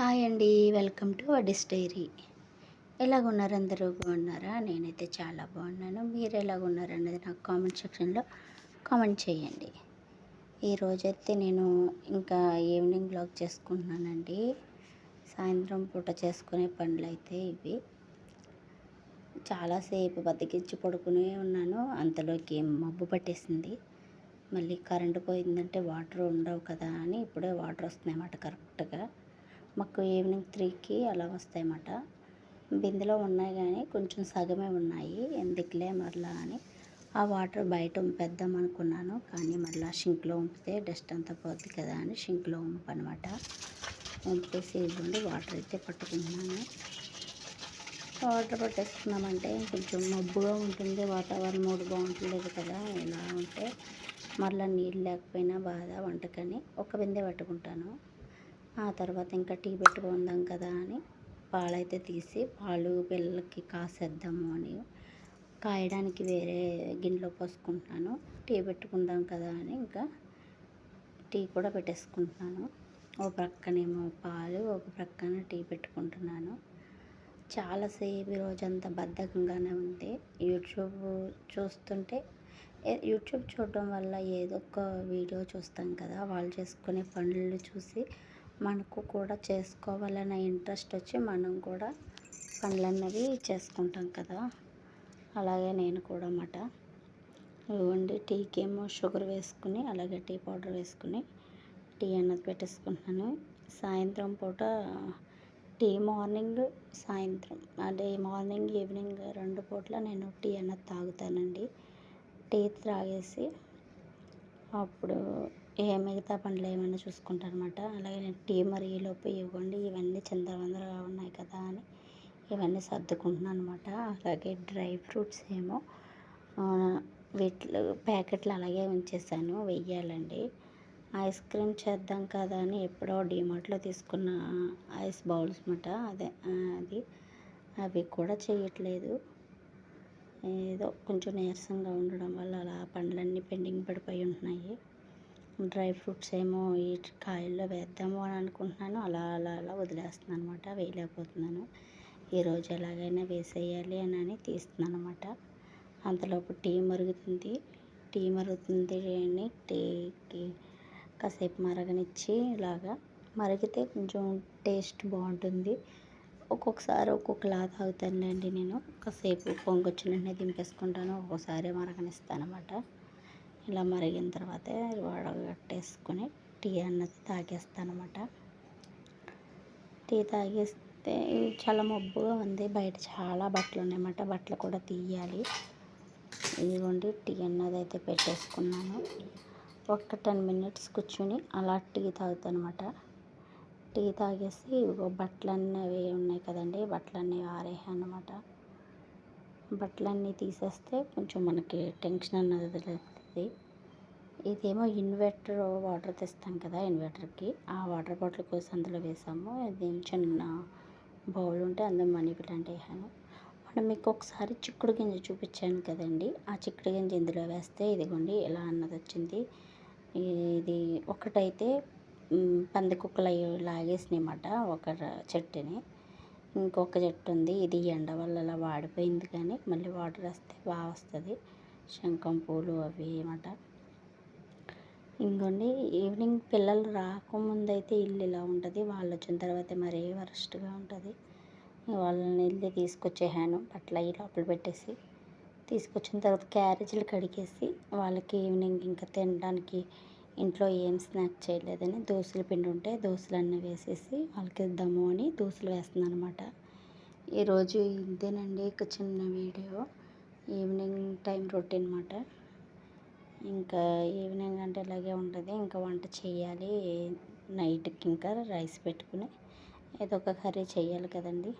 Hi అండి welcome to అడిస్ diary. ఎలాగున్నారు అందరూ? బాగున్నారా? నేనైతే చాలా బాగున్నాను. మీరు ఎలాగున్నారు అనేది నాకు కామెంట్ సెక్షన్లో కామెంట్ చేయండి. ఈరోజైతే నేను ఇంకా ఈవినింగ్ బ్లాగ్ చేసుకుంటున్నానండి. సాయంత్రం పూట చేసుకునే పనులు అయితే ఇవి. చాలాసేపు బతికించి పడుకునే ఉన్నాను. అంతలోకి మబ్బు పట్టేసింది. మళ్ళీ కరెంటు పోయిందంటే వాటర్ ఉండవు కదా అని ఇప్పుడే వాటర్ వస్తున్నాయి అన్నమాట కరెక్ట్గా. మాకు ఈవినింగ్ త్రీకి అలా వస్తాయన్నమాట. బిందెలో ఉన్నాయి కానీ కొంచెం సగమే ఉన్నాయి. ఎందుకులే మరలా అని ఆ వాటర్ బయట ఉంపేద్దాం అనుకున్నాను. కానీ మరలా షింక్లో ఉంపితే డస్ట్ అంతా పోద్ది కదా అని షింక్లో ఉంపనమాట ఉంపేసి ఇవ్వండి వాటర్ అయితే పట్టుకుంటున్నాను. వాటర్ పట్టేసుకున్నామంటే కొంచెం మబ్బుగా ఉంటుంది. వాతావరణం మూడు బాగుంటలేదు కదా. ఇలా ఉంటే మరలా నీళ్ళు లేకపోయినా బాధ వంటకని ఒక బిందె పట్టుకుంటాను. ఆ తర్వాత ఇంకా టీ పెట్టుకుందాం కదా అని పాలైతే తీసి పాలు పిల్లలకి కాసేద్దాము అని కాయడానికి వేరే గిన్నెలో పోసుకుంటున్నాను. టీ పెట్టుకుందాం కదా అని ఇంకా టీ కూడా పెట్టేసుకుంటున్నాను. ఒక ప్రక్కనేమో పాలు ఒక ప్రక్కన టీ పెట్టుకుంటున్నాను. చాలాసేపు రోజంతా బద్ధకంగానే ఉంది. యూట్యూబ్ చూస్తుంటే యూట్యూబ్ చూడడం వల్ల ఏదో ఒక వీడియో చూస్తాం కదా వాళ్ళు చేసుకునే పనులు చూసి మనకు కూడా చేసుకోవాలనే ఇంట్రెస్ట్ వచ్చి మనం కూడా పనులన్నవి చేసుకుంటాం కదా. అలాగే నేను కూడా అన్నమాట. ఇవ్వండి టీకేమో షుగర్ వేసుకుని అలాగే టీ పౌడర్ వేసుకుని టీ అన్నది పెట్టేసుకుంటున్నాను. సాయంత్రం పూట టీ మార్నింగ్ సాయంత్రం అంటే మార్నింగ్ ఈవినింగ్ రెండు పూట్ల నేను టీ అన్నది తాగుతానండి. టీ త్రాగేసి అప్పుడు ఏ మిగతా పండ్లు ఏమైనా చూసుకుంటాను అనమాట అలాగే నేను టీ మరి ఈలోపు ఇవ్వండి. ఇవన్నీ చిందరవందరగా ఉన్నాయి కదా అని ఇవన్నీ సర్దుకుంటున్నాను అనమాట అలాగే డ్రై ఫ్రూట్స్ ఏమో వీటిలో ప్యాకెట్లు అలాగే ఉంచేసాను. వెయ్యాలండి. ఐస్ క్రీమ్ చేద్దాం కదా అని ఎప్పుడో డిమార్ట్లో తీసుకున్న ఐస్ బౌల్స్ మాట అదే అది అవి కూడా చేయట్లేదు. ఏదో కొంచెం నీరసంగా ఉండడం వల్ల అలా పండ్లన్నీ పెండింగ్ పడిపోయి ఉంటున్నాయి. డ్రై ఫ్రూట్స్ ఏమో ఈ కాయల్లో వేద్దాము అని అనుకుంటున్నాను. అలా అలా అలా వదిలేస్తున్నాను అనమాట వేయలేకపోతున్నాను. ఈరోజు ఎలాగైనా వేసేయాలి అని అని తీస్తున్నాను అనమాట అంతలోపు టీ మరుగుతుంది. టీ మరుగుతుంది అని టీకి కాసేపు మరగనిచ్చి ఇలాగా మరిగితే కొంచెం టేస్ట్ బాగుంటుంది. ఒక్కొక్కసారి ఒక్కొక్కలా తాగుతానండి నేను. కాసేపు పొంగొచ్చిన దింపేసుకుంటాను. ఒక్కోసారి మరగనిస్తాను అనమాట ఇలా మరిగిన తర్వాత వడగట్టేసుకొని టీ అన్నది తాగేస్తాను అనమాట టీ తాగేస్తే చాలా మబ్బుగా ఉంది. బయట చాలా బట్టలు ఉన్నాయన్నమాట. బట్టలు కూడా తీయాలి. ఇదిగోండి టీ అన్నది అయితే పెట్టేసుకున్నాను. ఒక టెన్ మినిట్స్ కూర్చొని అలా టీ తాగుతాను అనమాట టీ తాగేసి బట్టలన్నీ అవి ఉన్నాయి కదండి. బట్టలన్నీ ఆరేసాను అనమాట బట్టలన్నీ తీసేస్తే కొంచెం మనకి టెన్షన్ అన్నది వస్తుంది. ఇదేమో ఇన్వర్టర్ వాటర్ తెస్తాం కదా ఇన్వర్టర్కి. ఆ వాటర్ బాటిల్ కోసం అందులో వేసాము. ఇది చిన్న బౌల్ ఉంటే అందులో మనీ ప్లాంట్ వేసాను. మనం మీకు ఒకసారి చిక్కుడు గింజ చూపించాను కదండి. ఆ చిక్కుడు గింజ ఇందులో వేస్తే ఇదిగోండి ఎలా అన్నది వచ్చింది. ఇది ఒకటైతే పంది కుక్కలు లాగేసినాయన్నమాట ఒక చెట్టుని. ఇంకొక చెట్టు ఉంది. ఇది ఎండ వల్ల అలా వాడిపోయింది కానీ మళ్ళీ వాటర్ వేస్తే బాగా వస్తుంది. శంఖం పూలు అవి అన్నమాట ఇంకోండి ఈవినింగ్ పిల్లలు రాకముందు అయితే ఇల్లు ఇలా ఉంటుంది. వాళ్ళు వచ్చిన తర్వాత మరీ వరస్ట్గా ఉంటుంది. వాళ్ళని వెళ్ళి తీసుకొచ్చేసాను బట్టలు అవి లోపల పెట్టేసి. తీసుకొచ్చిన తర్వాత క్యారేజీలు కడిగేసి వాళ్ళకి ఈవినింగ్ ఇంకా తినడానికి ఇంట్లో ఏం స్నాక్ చేయలేదని దోశల పిండి ఉంటే దోశలు అన్నీ వేసేసి వాళ్ళకి ఇద్దాము అని దోశలు వేస్తున్నాను అనమాట ఈరోజు ఇదేనండి ఇక చిన్న వీడియో. ఈవినింగ్ టైం రొటీన్ అనమాట ఇంకా ఈవినింగ్ అంటే ఇలాగే ఉంటుంది. ఇంకా వంట చేయాలి. నైట్కి ఇంకా రైస్ పెట్టుకుని ఏదో ఒక కర్రీ చేయాలి కదండి.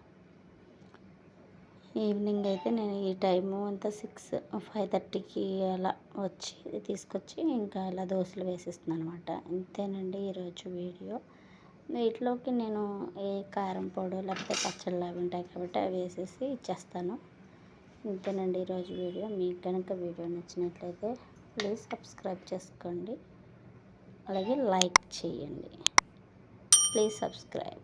ఈవినింగ్ అయితే నేను ఈ టైము అంతా సిక్స్ ఫైవ్ థర్టీకి అలా వచ్చి తీసుకొచ్చి ఇంకా అలా దోశలు వేసిస్తున్నాను అనమాట ఇంతేనండి ఈరోజు వీడియో. వీటిలోకి నేను ఏ కారం పొడి లేకపోతే పచ్చళ్ళు అవి ఉంటాయి కాబట్టి అవి వేసేసి ఇచ్చేస్తాను ఇంతేనండి ఈరోజు వీడియో. మీకు కనుక వీడియో నచ్చినట్లయితే ప్లీజ్ సబ్స్క్రైబ్ చేసుకోండి. అలాగే లైక్ చేయండి. Please subscribe.